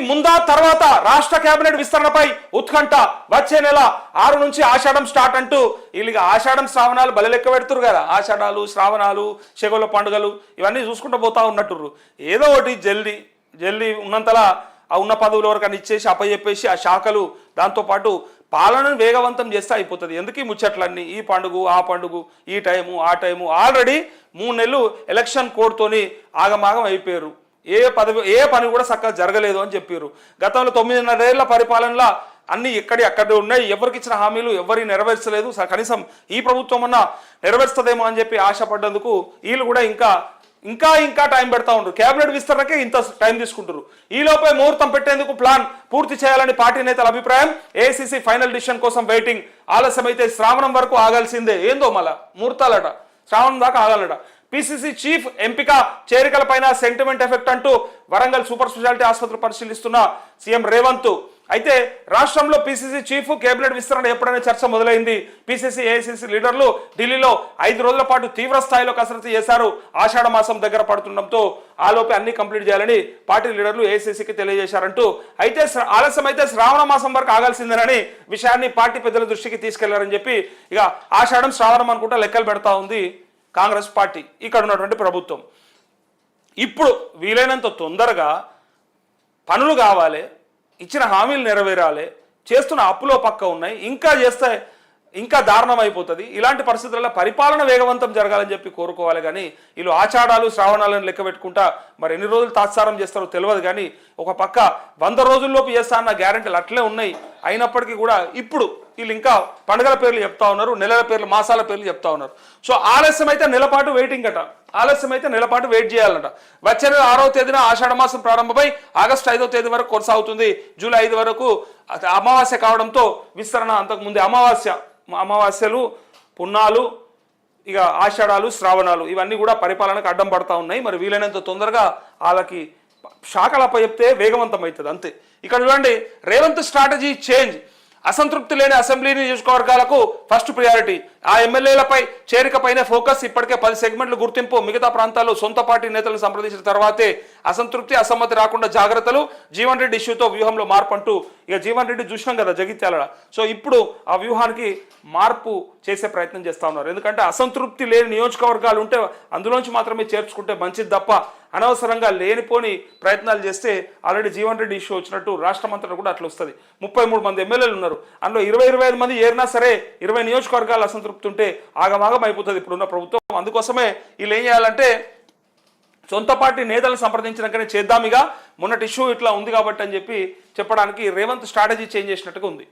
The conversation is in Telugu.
దీనికి ముందా తర్వాత రాష్ట్ర కేబినెట్ విస్తరణపై ఉత్కంఠ వచ్చే నెల ఆరు నుంచి ఆషాఢం స్టార్ట్ అంటూ వీళ్ళకి ఆషాఢం శ్రావణాలు బలి లెక్క పెడుతురు కదా. ఆషాఢాలు శ్రావణాలు శగుల పండుగలు ఇవన్నీ చూసుకుంటూ పోతా ఉన్నట్టు ఏదో ఒకటి జల్దీ జల్దీ ఉన్నంతలా ఆ ఉన్న పదవుల వరకు అని ఇచ్చేసి అప్పచెప్పేసి ఆ శాఖలు దాంతోపాటు పాలనను వేగవంతం చేస్తే అయిపోతుంది. ఎందుకు ఈ ముచ్చట్లన్నీ? ఈ పండుగ ఆ పండుగ ఈ టైము ఆ టైము ఆల్రెడీ మూడు నెలలు ఎలక్షన్ కోడ్తోని ఆగమాగం అయిపోయారు. ఏ పదవి ఏ పని కూడా చక్కగా జరగలేదు అని చెప్పారు గతంలో తొమ్మిదిన్నరేళ్ళ పరిపాలనలో అన్ని ఎక్కడి అక్కడ ఉన్నాయి. ఎవరికి ఇచ్చిన హామీలు ఎవరి నెరవేర్చలేదు. స- కనీసం ఈ ప్రభుత్వం అన్నా నెరవేర్చదేమో అని చెప్పి ఆశపడ్డందుకు వీళ్ళు కూడా ఇంకా ఇంకా ఇంకా టైం పెడతా ఉంటారు కేబినెట్ విస్తరణకే ఇంత టైం తీసుకుంటారు ఈలోపై ముహూర్తం పెట్టేందుకు ప్లాన్ పూర్తి చేయాలని పార్టీ నేతల అభిప్రాయం. ఏసీసీ ఫైనల్ డిసిషన్ కోసం వెయిటింగ్. ఆలస్యం అయితే శ్రావణం వరకు ఆగాల్సిందే. ఏందో మళ్ళా ముహూర్తాలట. శ్రావణం దాకా ఆగాలట. పిసిసి చీఫ్ ఎంపిక చేరికలపైన సెంటిమెంట్ ఎఫెక్ట్ అంటూ వరంగల్ సూపర్ స్పెషాలిటీ ఆసుపత్రి పరిశీలిస్తున్న సీఎం రేవంత్. అయితే రాష్ట్రంలో పిసిసి చీఫ్ కేబినెట్ విస్తరణ ఎప్పుడైనా చర్చ మొదలైంది. పిసిసి ఏఐసిసి లీడర్లు ఢిల్లీలో ఐదు రోజుల పాటు తీవ్ర స్థాయిలో కసరత్తు చేశారు. ఆషాఢ మాసం దగ్గర పడుతుండటంతో ఆలోపే అన్ని కంప్లీట్ చేయాలని పార్టీ లీడర్లు ఏఐసిసికి తెలియజేశారంటూ. అయితే ఆలస్యం అయితే శ్రావణ మాసం వరకు ఆగాల్సిందేనని విషయాన్ని పార్టీ పెద్దల దృష్టికి తీసుకెళ్ళారని చెప్పి ఇక ఆషాఢం శ్రావణం అనుకుంటా లెక్కలు పెడతా ఉంది. కాంగ్రెస్ పార్టీ ఇక్కడ ఉన్నటువంటి ప్రభుత్వం. ఇప్పుడు వీలైనంత తొందరగా పనులు కావాలి ఇచ్చిన హామీలు నెరవేరాలి చేస్తున్న అప్పులో పక్క ఉన్నాయి ఇంకా చేస్తే ఇంకా దారుణం అయిపోతుంది ఇలాంటి పరిస్థితులలో పరిపాలన వేగవంతం జరగాలని చెప్పి కోరుకోవాలి కానీ వీళ్ళు ఆచారాలు శ్రావణాలను లెక్క పెట్టుకుంటా మరి ఎన్ని రోజులు తాత్సారం చేస్తారో తెలియదు కానీ ఒక పక్క వంద రోజుల్లోపు చేస్తా అన్న గ్యారెంటీలు అట్లే ఉన్నాయి. అయినప్పటికీ కూడా ఇప్పుడు వీళ్ళు ఇంకా పండుగల పేర్లు చెప్తా ఉన్నారు నెలల పేర్లు మాసాల పేర్లు చెప్తా ఉన్నారు. సో ఆలస్యం అయితే నెలపాటు వెయిటింగ్ అట. ఆలస్యం అయితే నెలపాటు వెయిట్ చేయాలంట. వచ్చే నెల ఆరవ తేదీన ఆషాఢ మాసం ప్రారంభమై ఆగస్టు ఐదవ తేదీ వరకు కొనసాగుతుంది. జూలై ఐదు వరకు అమావాస్య కావడంతో విస్తరణ అంతకుముందే అమావాస్య అమావాస్యలు పున్నాలు ఇక ఆషాఢాలు శ్రావణాలు ఇవన్నీ కూడా పరిపాలనకు అడ్డం పడతా ఉన్నాయి. మరి వీలైనంత తొందరగా వాళ్ళకి శాఖలపై చెప్తే వేగవంతం అవుతుంది అంతే. ఇక్కడ చూడండి రేవంత్ స్ట్రాటజీ చేంజ్. అసంతృప్తి లేని అసెంబ్లీ నియోజకవర్గాలకు ఫస్ట్ ప్రియారిటీ ఆ ఎమ్మెల్యేలపై చేరికపైనే ఫోకస్ ఇప్పటికే పది సెగ్మెంట్లు గుర్తింపు. మిగతా ప్రాంతాల్లో సొంత పార్టీ నేతలను సంప్రదించిన తర్వాతే అసంతృప్తి అసమ్మతి రాకుండా జాగ్రత్తలు జీవన్ రెడ్డి ఇష్యూతో వ్యూహంలో మార్పు అంటూ ఇక జీవన్ రెడ్డి చూసినాం కదా జగిత్యాల సో ఇప్పుడు ఆ వ్యూహానికి మార్పు చేసే ప్రయత్నం చేస్తూ ఉన్నారు. ఎందుకంటే అసంతృప్తి లేని నియోజకవర్గాలు ఉంటే అందులోంచి మాత్రమే చేర్చుకుంటే మంచిది తప్ప అనవసరంగా లేనిపోని ప్రయత్నాలు చేస్తే ఆల్రెడీ జీవన్ రెడ్డి ఇష్యూ వచ్చినట్టు రాష్ట్రమంతటా కూడా అట్లా వస్తుంది. ముప్పై మూడు మంది ఎమ్మెల్యేలు ఉన్నారు. అందులో ఇరవై ఇరవై ఐదు మంది ఏరినా సరే ఇరవై నియోజకవర్గాలు అసంతృప్తి ఉంటే ఆగమాగం అయిపోతుంది ఇప్పుడున్న ప్రభుత్వం. అందుకోసమే వీళ్ళు ఏం చేయాలంటే సొంత పార్టీ నేతలను సంప్రదించినాకనే చేద్దామిగా మొన్నటి ఇష్యూ ఇట్లా ఉంది కాబట్టి అని చెప్పి చెప్పడానికి రేవంత్ స్ట్రాటజీ చేంజ్ చేసినట్టుగా ఉంది.